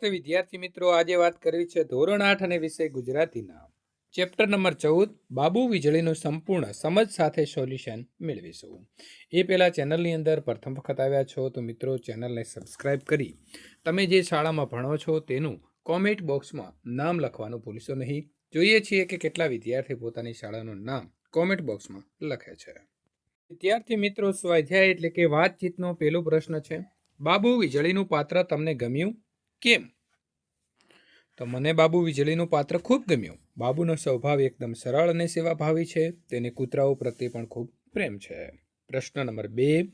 તો વિદ્યાર્થી મિત્રો, આજે વાત કરવી છે ધોરણ આઠ અને વિષય ગુજરાતીના ચેપ્ટર નંબર ચૌદ, બાબુ વીજળીનું સંપૂર્ણ સમજ સાથે સોલ્યુશન મેળવીશું. એ પહેલાં ચેનલની અંદર પ્રથમ વખત આવ્યા છો તો મિત્રો, ચેનલને સબસ્ક્રાઇબ કરી. તમે જે શાળામાં ભણો છો તેનું કોમેન્ટ બોક્સમાં નામ લખવાનું ભૂલશો નહીં. જોઈએ છીએ કે કેટલા વિદ્યાર્થી પોતાની શાળાનું નામ કોમેન્ટ બોક્સમાં લખે છે. વિદ્યાર્થી મિત્રો, સ્વાધ્યાય એટલે કે વાતચીતનો પહેલો પ્રશ્ન છે. બાબુ વીજળીનું પાત્ર તમને ગમ્યું? કેમ? તો મને બાબુ વીજળીનું પાત્ર ખૂબ ગમ્યું. બાબુનો સ્વભાવ એકદમ સરળ અને સેવાભાવી છે. તેને કૂતરાઓ પ્રત્યે પણ ખૂબ પ્રેમ છે. પ્રશ્ન નંબર બે.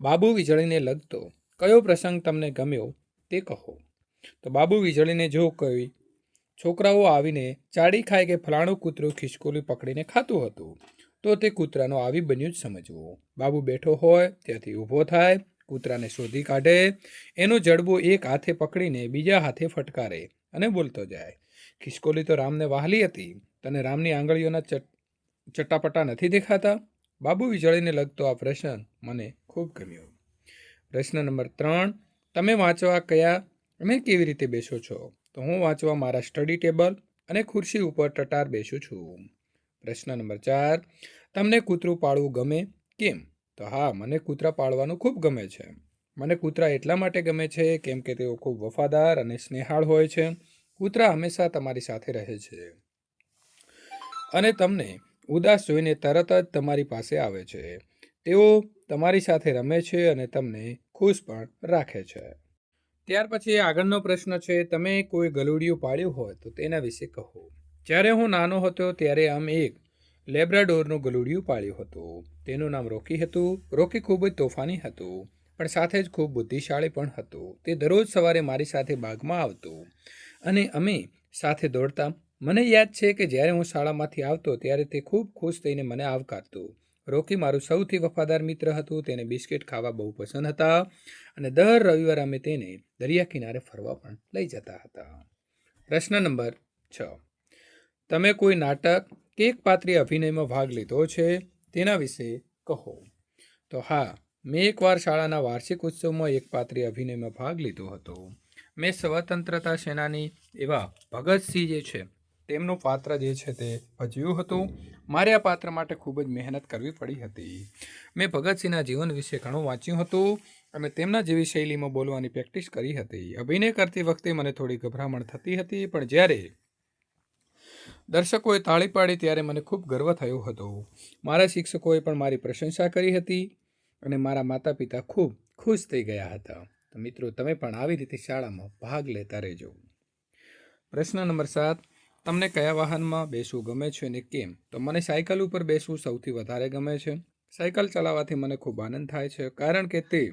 બાબુ વીજળીને લગતો કયો પ્રસંગ તમને ગમ્યો તે કહો. તો બાબુ વીજળીને જો કોઈ છોકરાઓ આવીને ચાડી ખાય કે ફલાણું કૂતરું ખિસકોલી પકડીને ખાતું હતું, તો તે કૂતરાનો આવી બન્યું જ સમજવું. બાબુ બેઠો હોય, ત્યાંથી ઊભો થાય કૂતરાને શોધી કાઢે, એનો જડબો એક હાથે પકડીને બીજા હાથે ફટકારે અને બોલતો જાય. ખિસકોલી તો રામને વહાલી હતી, તને રામની આંગળીઓના ચટ ચટ્ટાપટ્ટા નથી દેખાતા? બાબુ વીજળીને લગતો આ પ્રશ્ન મને ખૂબ ગમ્યો. પ્રશ્ન નંબર ત્રણ, તમે વાંચવા કયા અને કેવી રીતે બેસો છો? તો હું વાંચવા મારા સ્ટડી ટેબલ અને ખુરશી ઉપર ટટાર બેસું છું. પ્રશ્ન નંબર ચાર, તમને કૂતરું પાળવું ગમે? કેમ? તો હા, મને કૂતરા પાળવાનું ખૂબ ગમે છે. મને કૂતરા એટલા માટે ગમે છે કેમ કે તેઓ ખૂબ વફાદાર અને સ્નેહાળ હોય છે. કૂતરા હંમેશા તમારી સાથે રહે છે. અને તમને ઉદાસ જોઈને તરત જ તમારી પાસે આવે છે. તેઓ તમારી સાથે રમે છે અને તમને ખુશ પણ રાખે છે. ત્યાર પછી આગળનો પ્રશ્ન છે, તમે કોઈ ગલુડિયું પાળ્યું હોય તો તેના વિશે કહો. જ્યારે હું નાનો હતો ત્યારે આમ એક લેબ્રાડોરનું ગલુડિયું પાળ્યું હતું. તેનું નામ રોકી હતું. રોકી ખૂબ જ તોફાની હતું, પણ સાથે જ ખૂબ બુદ્ધિશાળી પણ હતું. તે દરરોજ સવારે મારી સાથે બાગમાં આવતું. અને અમે સાથે દોડતા. મને યાદ છે કે જ્યારે હું શાળામાંથી આવતો ત્યારે તે ખૂબ ખુશ થઈને મને આવકારતું. રોકી મારું સૌથી વફાદાર મિત્ર હતું. તેને બિસ્કિટ ખાવા બહુ પસંદ હતા અને દર રવિવારે અમે તેને દરિયા કિનારે ફરવા પણ લઈ જતા હતા. પ્રશ્ન નંબર છ. તમે કોઈ નાટક કે એક પાત્રી અભિનયમાં ભાગ લીધો છે તેના વિશે કહો. તો હા, મેં એકવાર શાળાના વાર્ષિક ઉત્સવમાં એક પાત્રી અભિનયમાં ભાગ લીધો હતો. મેં સ્વતંત્રતા સેનાની એવા ભગતસિંહ જે છે, તેમનું પાત્ર જે છે તે ભજવ્યું હતું. મારે આ પાત્ર માટે ખૂબ જ મહેનત કરવી પડી હતી. મેં ભગતસિંહના જીવન વિશે ઘણું વાંચ્યું હતું અને તેમના જેવી શૈલીમાં બોલવાની પ્રેક્ટિસ કરી હતી. અભિનય કરતી વખતે મને થોડી ગભરામણ થતી હતી, પણ જ્યારે દર્શકોએ તાળી પાડી ત્યારે મને ખૂબ ગર્વ થયો હતો. મારા શિક્ષકોએ પણ મારી પ્રશંસા કરી હતી અને મારા માતા પિતા ખૂબ ખુશ થઈ ગયા હતા. તો મિત્રો, તમે પણ આવી રીતે શાળામાં ભાગ લેતા રહેજો. પ્રશ્ન નંબર સાત, તમને કયા વાહનમાં બેસવું ગમે છે અને કેમ? તો મને સાયકલ ઉપર બેસવું સૌથી વધારે ગમે છે. સાયકલ ચલાવવાથી મને ખૂબ આનંદ થાય છે, કારણ કે તે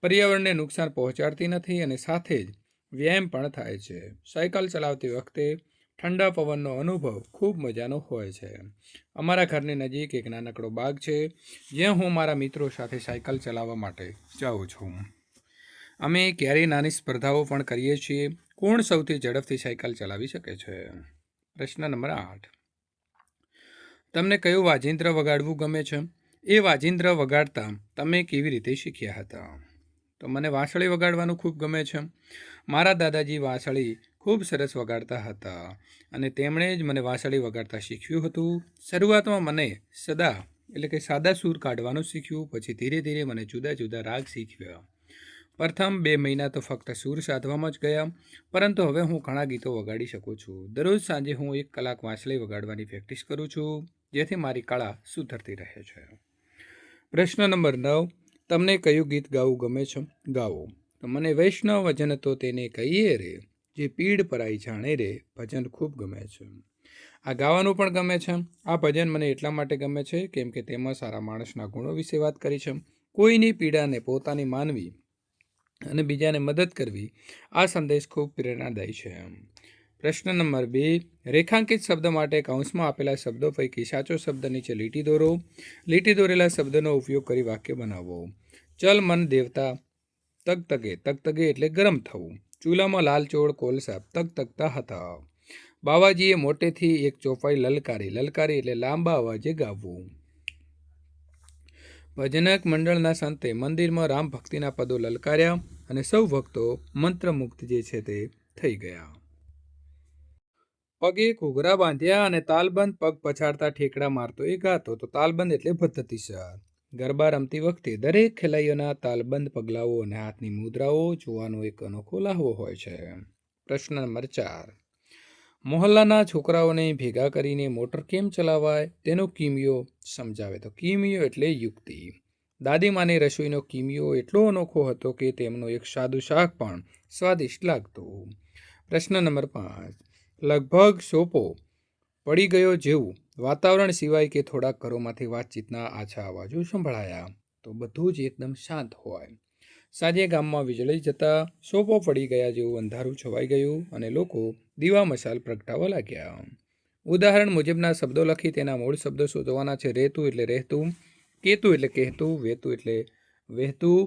પર્યાવરણને નુકસાન પહોંચાડતી નથી અને સાથે જ વ્યાયામ પણ થાય છે. સાયકલ ચલાવતી વખતે ઠંડા પવનનો અનુભવ ખૂબ મજાનો હોય છે. અમારા ઘરની નજીક એક નાનકડો બાગ છે, જ્યાં હું મારા મિત્રો સાથે સાયકલ ચલાવવા માટે જાઉં છું. અમે ક્યારેય નાની સ્પર્ધાઓ પણ કરીએ છીએ. કોણ સૌથી ઝડપથી સાયકલ ચલાવી શકે છે? પ્રશ્ન નંબર આઠ. તમને કયું વાજિંત્ર વગાડવું ગમે છે? એ વાજિંત્ર વગાડતા તમે કેવી રીતે શીખ્યા હતા? તો મને વાંસળી વગાડવાનું ખૂબ ગમે છે. મારા દાદાજી વાંસળી ખૂબ સરસ વગાડતા હતા અને તેમણે જ મને વાંસળી વગાડતા શીખ્યું હતું. શરૂઆતમાં મને સદા, એટલે કે સાદા સૂર કાઢવાનું શીખ્યું, પછી ધીરે ધીરે મને જુદા જુદા રાગ શીખ્યા. પ્રથમ બે મહિના તો ફક્ત સૂર સાધવામાં જ ગયા, પરંતુ હવે હું ઘણા ગીતો વગાડી શકું છું. દરરોજ સાંજે હું એક કલાક વાંસળી વગાડવાની પ્રેક્ટિસ કરું છું, જેથી મારી કળા સુધરતી રહે છે. પ્રશ્ન નંબર નવ, તમને કયું ગીત ગાવું ગમે છે? ગાવો. તો મને વૈષ્ણવ વજન તો તેને કહીએ રે જે પીડ પરાઈ જાણે રે, ભજન ખૂબ ગમે છે. આ ગાવાનું પણ ગમે છે. આ ભજન મને એટલા માટે ગમે છે કેમ કે તેમાં સારા માણસના ગુણો વિશે વાત કરી છે. કોઈની પીડાને પોતાની માનવી અને બીજાને મદદ કરવી આ સંદેશ ખૂબ પ્રેરણાદાયી છે. પ્રશ્ન નંબર બે, રેખાંકિત શબ્દ માટે કૌંસમાં આપેલા શબ્દો પૈકી સાચો શબ્દ નીચે લીટી દોરો. લીટી દોરેલા શબ્દનો ઉપયોગ કરી વાક્ય બનાવો. ચલ મન દેવતા તગતગે તગતગે એટલે ગરમ થવું. ચૂલામાં લાલચોળ કોલસા તગતગતા હતા. બાવાજીએ મોટેથી એક ચોપાઈ લલકારી લલકારી એટલે લાંબા અવાજે ગાવું. ભજનક મંડળના સંતે મંદિરમાં રામ ભક્તિના પદો લલકાર્યા અને સૌ ભક્તો મંત્રમુગ્ધ જે છે તે થઈ ગયા. પગે ઘૂઘરા બાંધ્યા અને તાલબંધ પગ પછાડતા ઠેકડા મારતો એ ગાતો, તો તાલબંધ એટલે પદ્ધતિસર. ગરબા રમતી વખતે દરેક ખેલાઈઓના તાલબંધ પગલાઓ અને હાથની મુદ્રાઓ જોવાનો એક અનોખો લાહવો હોય છે. પ્રશ્ન નંબર ચાર. મોહલ્લાના છોકરાઓને ભેગા કરીને મોટર કેમ ચલાવાય? તેનો કિમિયો સમજાવે તો કિમિયો એટલે યુક્તિ. દાદીમાની રસોઈનો કિમિયો એટલો અનોખો હતો કે તેમનો એક સાદું શાક પણ સ્વાદિષ્ટ લાગતું. પ્રશ્ન નંબર પાંચ. લગભગ સોપો. પડી ગયો જેવું. વાતાવરણ સિવાય કે થોડાક ઘરોમાંથી વાતચીતના આછા અવાજો સંભળાયા, તો બધું જ એકદમ શાંત હોય. સાંજે ગામમાં વીજળી જતાં સોપો પડી ગયા જેવું અંધારું છવાઈ ગયું અને લોકો દીવા મશાલ પ્રગટાવવા લાગ્યા. ઉદાહરણ મુજબના શબ્દો લખી તેના મૂળ શબ્દો શોધવાના છે, રહેતું એટલે રહેતું, કેતું એટલે કહેતું વહેતું એટલે વહેતું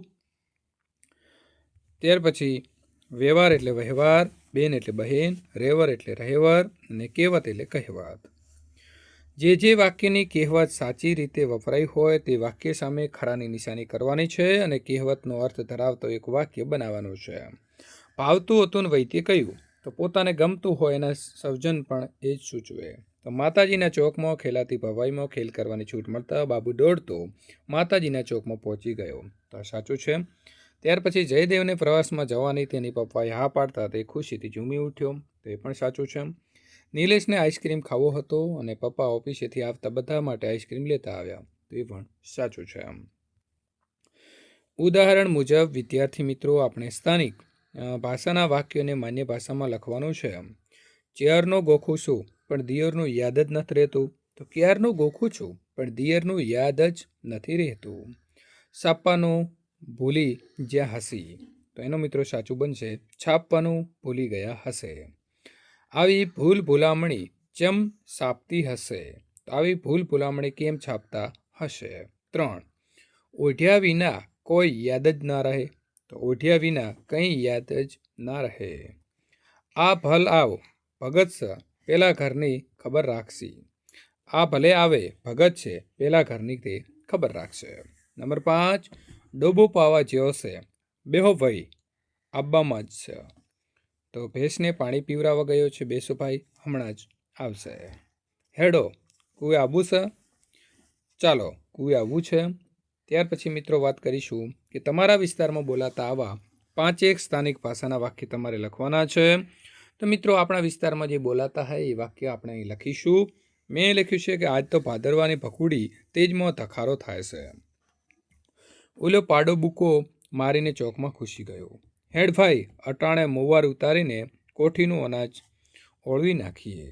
ત્યાર પછી વ્યવહાર એટલે વ્યવહાર, બેન એટલે બહેન, રહેવર એટલે રહેવર અને કહેવત એટલે કહેવત. જે જે વાક્યની કહેવત સાચી રીતે વપરાઈ હોય તે વાક્ય સામે ખરાની નિશાની કરવાની છે અને કહેવતનો અર્થ ધરાવતો એક વાક્ય બનાવવાનો છે. ભાવતું હતું ને વૈદ્ય કહ્યું, તો પોતાને ગમતું હોય એના સર્જન પણ એ જ સૂચવે. તો માતાજીના ચોકમાં ખેલાતી ભવાઈમાં ખેલ કરવાની છૂટ મળતા બાબુ દોડતો માતાજીના ચોકમાં પહોંચી ગયો. તો સાચું છે. ત્યાર પછી જયદેવને પ્રવાસમાં જવાની તેની પપ્પાએ હા પાડતા તે ખુશીથી ઝૂમી ઉઠ્યો. તે પણ સાચું છે. નિલેશને આઈસ્ક્રીમ ખાવો હતો અને પપ્પા ઓફિસેથી આવતા બધા માટે આઈસ્ક્રીમ લેતા આવ્યા. તો પણ સાચું છે આમ ઉદાહરણ મુજબ, વિદ્યાર્થી મિત્રો, આપણે સ્થાનિક ભાષાના વાક્યોને માન્ય ભાષામાં લખવાનું છે ચેરનો ગોખું છું, પણ દિયરનું યાદ જ નથી રહેતું. તો ક્યારનું ગોખું છું, પણ દિયરનું યાદ જ નથી રહેતું. સાપવાનું ભૂલી જ્યાં હસી તો એનો મિત્રો સાચું બનશે, છાપવાનું ભૂલી ગયા હશે. આવી ભૂલ ભૂલામણી ચમ છાપતી હશે? તો આવી ભૂલ ભૂલામણી કેમ છાપતા હશે? ત્રણ. ઓઢ્યા વિના કોઈ યાદ જ ના રહે. તો ઓઢ્યા વિના કંઈ યાદ જ ના રહે. આ ભલ આવ, ભગત સ, પેલા ઘરની ખબર રાખશી. આ ભલે આવે, ભગત છે, પેલા ઘરની તે ખબર રાખશે. નંબર પાંચ, ડોબો પાવા જેવો છે. બેહો ભાઈ, આબ્બામાં જ છે તો ભેંસને પાણી પીવરાવા ગયો છે બેસુભાઈ, હમણાં જ આવશે. હેડો કુએ આવવું છે? ચાલો કુએ આવવું છે. ત્યાર પછી મિત્રો વાત કરીશું કે તમારા વિસ્તારમાં બોલાતા આવા પાંચેક સ્થાનિક ભાષાના વાક્ય તમારે લખવાના છે. તો મિત્રો, આપણા વિસ્તારમાં જે બોલાતા હોય એ વાક્ય આપણે અહીં લખીશું. મેં લખ્યું છે કે આજ તો ભાદરવાની ભકુડી તેજમાં ધખારો થાય છે. ઓલો પાડો બુકો મારીને ચોકમાં ખુશી ગયો. હેડભાઈ અટાણે મોવાર ઉતારીને કોઠીનું અનાજ ઓળવી નાખીએ.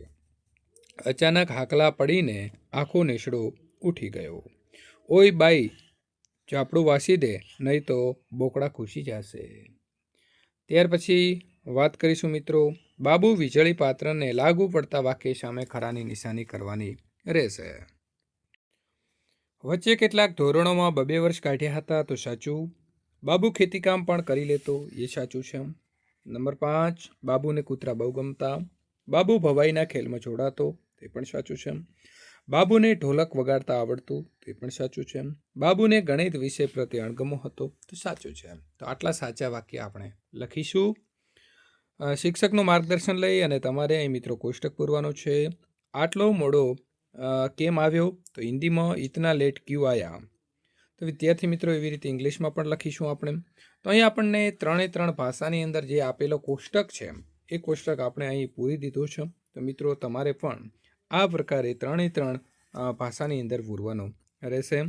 અચાનક હાકલા પડીને આખો નેસડો ઉઠી ગયો. ઓય બાઈ ચાપડું વાસી દે નહીં તો બોકડા ખુશી જશે. ત્યાર પછી વાત કરીશું મિત્રો, બાબુ વીજળી પાત્રને લાગુ પડતા વાક્ય સામે ખરાની નિશાની કરવાની રહેશે. વચ્ચે કેટલાક ધોરણોમાં બબે વર્ષ કાઢ્યા હતા તો સાચું? બાબુ ખેતીકામ પણ કરી લેતો એ સાચું છે નંબર પાંચ, બાબુને કૂતરા બહુ ગમતા. બાબુ ભવાઈના ખેલમાં જોડાતો, તે પણ સાચું છે બાબુને ઢોલક વગાડતા આવડતું, તે પણ સાચું છે બાબુને ગણિત વિષય પ્રત્યે અણગમો હતો, તો સાચું છે તો આટલા સાચા વાક્ય આપણે લખીશું. શિક્ષકનું માર્ગદર્શન લઈ અને તમારે અહીં મિત્રો કોષ્ટક પૂરવાનું છે. આટલો મોડો કેમ આવ્યો? તો હિન્દીમાં, ઇતના લેટ ક્યુ આયા? તો વિદ્યાર્થી મિત્રો, એવી રીતે ઇંગ્લિશમાં પણ લખીશું આપણે. તો અહીં આપણને ત્રણે ત્રણ ભાષાની અંદર જે આપેલો કોષ્ટક છે, એ કોષ્ટક આપણે અહીં પૂરી દીધો છે. તો મિત્રો, તમારે પણ આ પ્રકારે ત્રણે ત્રણ ભાષાની અંદર પૂરવાનું રહેશે.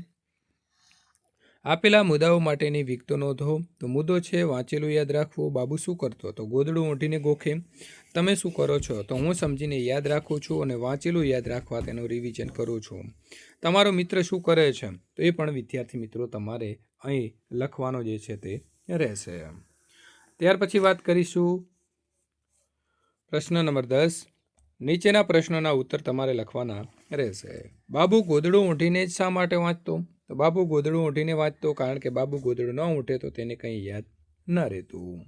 આપેલા મુદ્દાઓ માટેની વિગતો નોંધો. તો મુદ્દો છે, વાંચેલું યાદ રાખવું. બાબુ શું કરતો તો ગોદડું ઊંટીને ગોખે. તમે શું કરો છો? તો હું સમજીને યાદ રાખું છું અને વાંચેલું યાદ રાખવા તેનું રિવિઝન કરું છું. તમારો મિત્ર શું કરે છે? તો એ પણ વિદ્યાર્થી મિત્રો તમારે અહીં લખવાનો જે છે તે રહેશે. ત્યાર પછી વાત કરીશું પ્રશ્ન નંબર દસ. નીચેના પ્રશ્નોના ઉત્તર તમારે લખવાના રહેશે. બાબુ ગોદડું ઊંઠીને જ શા માટે વાંચતો? તો બાબુ ગોદડું ઊંઠીને વાંચતો, કારણ કે બાબુ ગોદડું ન ઊંઠે તો તેને કંઈ યાદ ન રહેતું.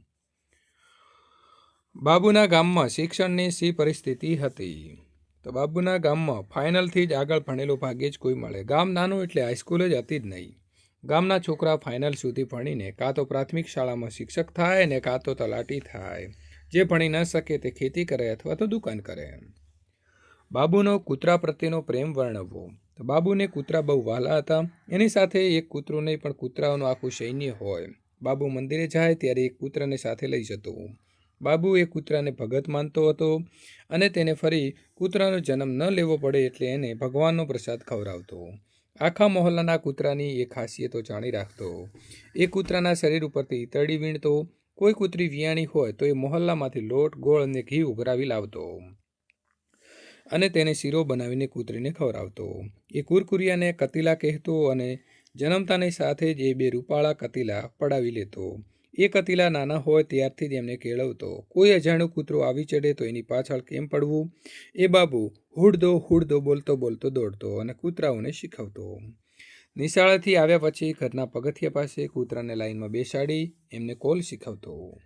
બાબુના ગામમાં શિક્ષણની સી પરિસ્થિતિ હતી? તો બાબુના ગામમાં ફાઇનલથી જ આગળ ભણેલો ભાગ્યે જ કોઈ મળે. ગામ નાનું એટલે હાઈસ્કૂલ જ હતી જ નહીં. ગામના છોકરા ફાઇનલ સુધી ભણીને કાં તો પ્રાથમિક શાળામાં શિક્ષક થાય ને કાં તો તલાટી થાય. જે ભણી ન શકે તે ખેતી કરે અથવા તો દુકાન કરે. બાબુનો કૂતરા પ્રત્યેનો પ્રેમ વર્ણવવો તો બાબુને કૂતરા બહુ વહાલા હતા. એની સાથે એક કૂતરું નહીં, પણ કૂતરાઓનું આખું સૈન્ય હોય. બાબુ મંદિરે જાય ત્યારે એક કૂતરાને સાથે લઈ જતો. બાબુ એ કૂતરાને ભગત માનતો હતો અને તેને ફરી કૂતરાનો જન્મ ન લેવો પડે એટલે એને ભગવાનનો પ્રસાદ ખવડાવતો. આખા મોહલ્લાના કૂતરાની એ ખાસિયતો જાણી રાખતો. એ કૂતરાના શરીર ઉપરથી ઈતરડી વીણતો. કોઈ કૂતરી વિયાણી હોય તો એ મોહલ્લામાંથી લોટ, ગોળ અને ઘી ઉઘરાવી લાવતો. અને તેને શીરો બનાવીને કૂતરીને ખવડાવતો. એ કુરકુરિયાને કતીલા કહેતો અને જન્મતાની સાથે જ એ બે રૂપાળા કતીલા પડાવી લેતો. એ કતીલા નાના હોય ત્યારથી જ એમને કેળવતો. કોઈ અજાણ્યું કૂતરો આવી ચડે તો એની પાછળ કેમ પડવું? એ બાબુ હુડદો હુડદો બોલતો બોલતો દોડતો અને કૂતરાઓને શીખવતો. નિશાળાથી આવ્યા પછી ઘરના પગથિયા પાસે કૂતરાને લાઈનમાં બેસાડી એમને કોલ શીખવતો.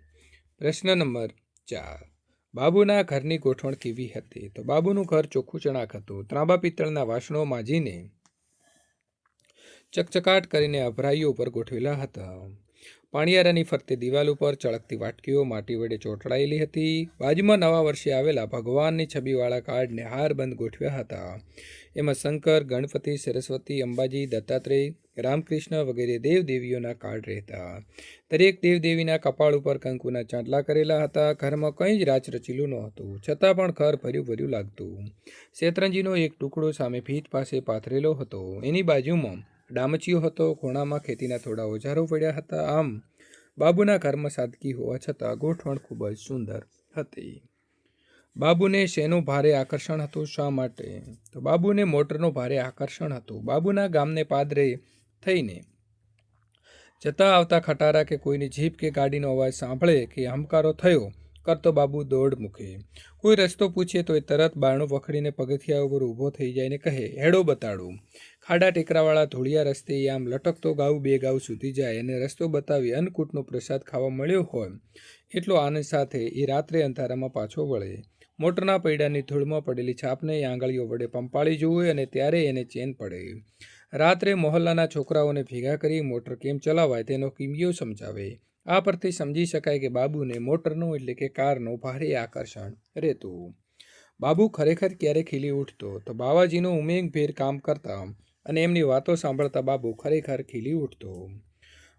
પ્રશ્ન નંબર ચાર. બાબુના ઘરની ગોઠવણ કેવી હતી? તો બાબુનું ઘર ચોખ્ખું ચણાક હતું. ત્રાંબા પિત્તળના વાસણો માજીને ચકચકાટ કરીને અભરાઈઓ ઉપર ગોઠવેલા હતા. પાણીયારાની ફરતે દિવાલ ઉપર ચળકતી વાટકીઓ, માટી વડે ચોંટડાયેલી હતી. બાજુમાં નવા વર્ષે આવેલા ભગવાનની છબીવાળા કાર્ડને હારબંધ ગોઠવ્યા હતા. એમાં શંકર, ગણપતિ, સરસ્વતી, અંબાજી, દત્તાત્રેય, રામકૃષ્ણ વગેરે દેવદેવીઓના કાર્ડ રહેતા. દરેક દેવદેવીના કપાળ ઉપર કંકુના ચાંદલા કરેલા હતા. ઘરમાં કંઈ જ રાચ રચીલું નહોતું. છતાં પણ ઘર ભર્યું ભર્યું લાગતું. શેતરંજીનો એક ટુકડો સામે ભીત પાસે પાથરેલો હતો. એની બાજુમાં ડામચીઓ હતો, ખૂણામાં ખેતીના થોડા ઓજારો પડ્યા હતા. આમ, બાબુના ઘરમાં સાદગી હોવા છતાં ગોઠવણ ખૂબ જ સુંદર હતી. બાબુને શેનું ભારે આકર્ષણ હતું? શા માટે? તો બાબુને મોટરનું ભારે આકર્ષણ હતું. બાબુના ગામને પાદરે થઈને જતા આવતા ખટારા કે કોઈની જીપ કે ગાડીનો અવાજ સાંભળે કે હમકારો થયો, કરતો બાબુ દોડ મૂકે. કોઈ રસ્તો પૂછે તો એ તરત બારણું વખડીને પગથિયા ઉપર ઊભો થઈ જાય ને કહે, હેડો બતાડું. ખાડા ટેકરાવાળા ધોળિયા રસ્તે આમ લટકતો ગાઉ બે ગાઉ સુધી જાય અને રસ્તો બતાવી અન્નકૂટનો પ્રસાદ ખાવા મળ્યો હોય. એટલો આનંદ સાથે એ રાત્રે અંધારામાં પાછો વળે. મોટરના પૈડાની ધૂળમાં પડેલી છાપને આંગળીઓ વડે પંપાળી જુએ અને ત્યારે એને ચેન પડે. રાત્રે મોહલ્લાના છોકરાઓને ભેગા કરી મોટર કેમ ચલાવાય તેનો કિમિયો સમજાવે. આ પરથી સમજી શકાય કે બાબુને મોટરનું એટલે કે કારનું ભારે આકર્ષણ રહેતું. બાબુ ખરેખર ક્યારે ખીલી ઉઠતો તો બાવાજીનો ઉમેંગભેર કામ કરતા અને એમની વાતો સાંભળતા બાબુ ખરેખર ખીલી ઉઠતો.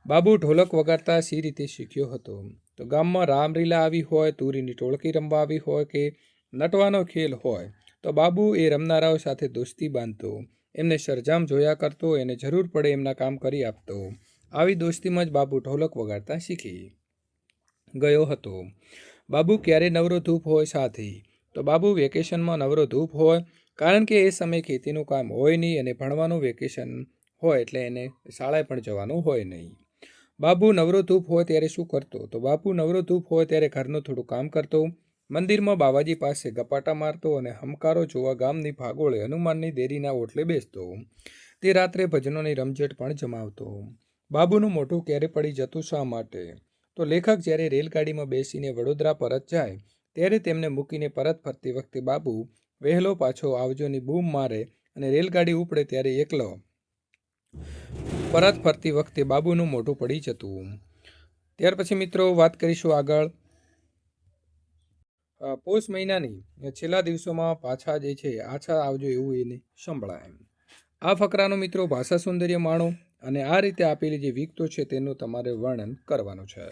બાબુ ઢોલક વગાડતા સી રીતે શીખ્યો હતો. તો ગામમાં રામલીલા આવી હોય, તુરીની ટોળકી રમવા આવી હોય કે નટવાનો ખેલ હોય, તો બાબુ એ રમનારાઓ સાથે દોસ્તી બાંધતો. એમને સરજામ જોયા કરતો, એને જરૂર પડે એમના કામ કરી આપતો. આવી દોસ્તીમાં જ બાબુ ઢોલક વગાડતા શીખી ગયો હતો. બાબુ ક્યારે નવરો ધૂપ હોય સાથી? તો બાબુ વેકેશનમાં નવરો ધૂપ હોય કારણ કે એ સમયે ખેતીનું કામ હોય નહીં અને ભણવાનું વેકેશન હોય એટલે એને શાળાએ પણ જવાનું હોય નહીં. બાબુ નવરો ધૂપ હોય ત્યારે શું કરતો? તો બાપુ નવરો ધૂપ હોય ત્યારે ઘરનું થોડું કામ કરતો, મંદિરમાં બાવાજી પાસે ગપાટા મારતો અને હમકારો જોવા ગામની ભાગોળે હનુમાનની દેરીના ઓટલે બેસતો. તે રાત્રે ભજનોની રમઝટ પણ જમાવતો. બાબુનું મોઢું ક્યારે પડી જતું શા માટે? તો લેખક જ્યારે રેલગાડીમાં બેસીને વડોદરા પરત જાય, ત્યારે તેમને મૂકીને પરત ફરતી વખતે બાબુ વહેલો પાછો આવજોની બૂમ મારે અને રેલગાડી ઉપડે ત્યારે એકલો. પરત ફરતી વખતે બાબુનું મોઢું પડી જતું. ત્યાર પછી મિત્રો વાત કરીશું આગળ. પોષ મહિનાની. છેલ્લા દિવસોમાં પાછા જે છે, આછા આવજો એવું એને સંભળાય આ ફકરાનો મિત્રો ભાષા સૌંદર્ય માણો અને આ રીતે આપેલી જે વિગતો છે તેનું તમારે વર્ણન કરવાનું છે.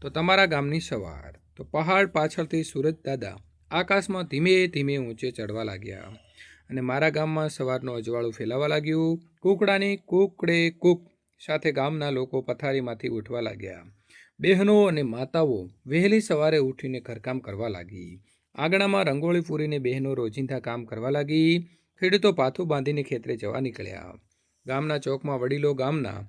તો તમારા ગામની સવાર. તો પહાડ પાછળથી સુરજ દાદા આકાશમાં ધીમે ધીમે ઊંચે ચડવા લાગ્યા અને મારા ગામમાં સવારનું અજવાળું ફેલાવા લાગ્યું. કૂકડાની કૂકડે કૂક સાથે ગામના લોકો પથારીમાંથી ઉઠવા લાગ્યા. બહેનો અને માતાઓ વહેલી સવારે ઉઠીને ઘરકામ કરવા લાગી. આંગણામાં રંગોળી પૂરીને બહેનો રોજિંદા કામ કરવા લાગી. ખેડૂતો પાથું બાંધીને ખેતરે જવા નીકળ્યા. ગામના ચોકમાં વડીલો ગામના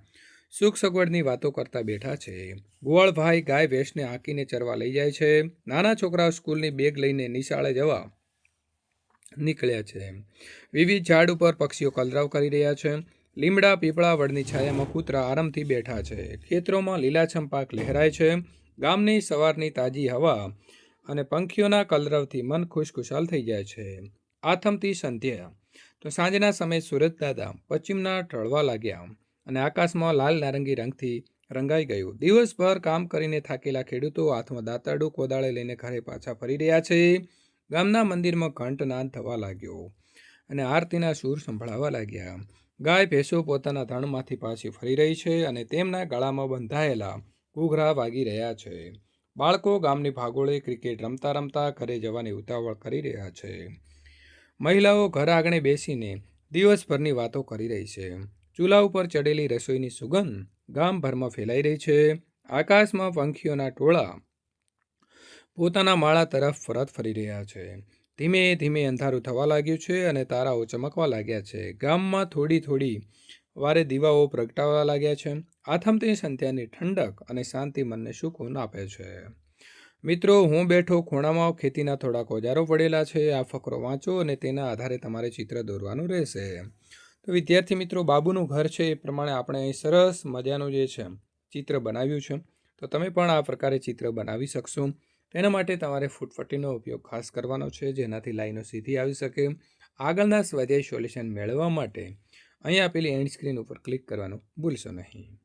સુખ સગવડની વાતો કરતા બેઠા છે. ગોવાળભાઈ ગાય ભેંસને હાંકીને ચરવા લઈ જાય છે. નાના છોકરાઓ સ્કૂલની બેગ લઈને નિશાળે જવા નીકળ્યા છે. વિવિધ ઝાડ ઉપર પક્ષીઓ કલરવ કરી રહ્યા છે. લીમડા, પીપળા વડની છાયામાં કૂતરા આરામથી બેઠા છે. ખેતરોમાં લીલાછમ પાક લહેરાય છે. ગામની સવારની તાજી હવા અને પંખીઓના કલરવથી મન ખુશખુશાલ થઈ જાય છે. આથમતી સંધ્યા. તો સાંજના સમયે સુરત દાદા પશ્ચિમના ટળવા લાગ્યા. અને આકાશમાં લાલ નારંગી રંગથી રંગાઈ ગયું. દિવસભર કામ કરીને થાકેલા ખેડૂતો હાથમાં દાંતરડું કોદાળે લઈને ઘરે પાછા ફરી રહ્યા છે. ગામના મંદિરમાં ઘંટનાદ થવા લાગ્યો અને આરતીના સૂર સંભળાવા લાગ્યા. ગાય ભેંસો પોતાના ધણમાંથી પાછી ફરી રહી છે અને તેમના ગળામાં બંધાયેલા ઘૂઘરા વાગી રહ્યા છે. બાળકો ગામની ભાગોળે ક્રિકેટ રમતા રમતા ઘરે જવાની ઉતાવળ કરી રહ્યા છે. મહિલાઓ ઘર આંગણે બેસીને દિવસભરની વાતો કરી રહી છે. ચૂલા ઉપર ચડેલી રસોઈની સુગંધ ગામભરમાં ફેલાઈ રહી છે. આકાશમાં પંખીઓના ટોળા પોતાના માળા તરફ ફરત ફરી રહ્યા છે. ધીમે ધીમે અંધારું થવા લાગ્યું છે અને તારાઓ ચમકવા લાગ્યા છે. ગામમાં થોડી થોડી વારે દીવાઓ પ્રગટાવવા લાગ્યા છે. આથમતી સંધ્યાની ઠંડક અને શાંતિ મનને સુકૂન આપે છે. મિત્રો, હું બેઠો ખૂણામાં ખેતીના થોડાક ઓજારો પડેલા છે. આ ફકરો વાંચો અને તેના આધારે તમારે ચિત્ર દોરવાનું રહેશે. તો વિદ્યાર્થી મિત્રો, બાબુનું ઘર છે એ પ્રમાણે આપણે અહીં સરસ મજાનું જે છે, ચિત્ર બનાવ્યું છે. તો તમે પણ આ પ્રકારે ચિત્ર બનાવી શકશો. તેના માટે તમારે ફૂટપટ્ટીનો ઉપયોગ ખાસ કરવાનો છે, જેનાથી લાઈનો સીધી આવી શકે. આગળના સ્વાધ્યાય સોલ્યુશન મેળવવા માટે અહીં આપેલી એન્ડ સ્ક્રીન ઉપર ક્લિક કરવાનું ભૂલશો નહીં.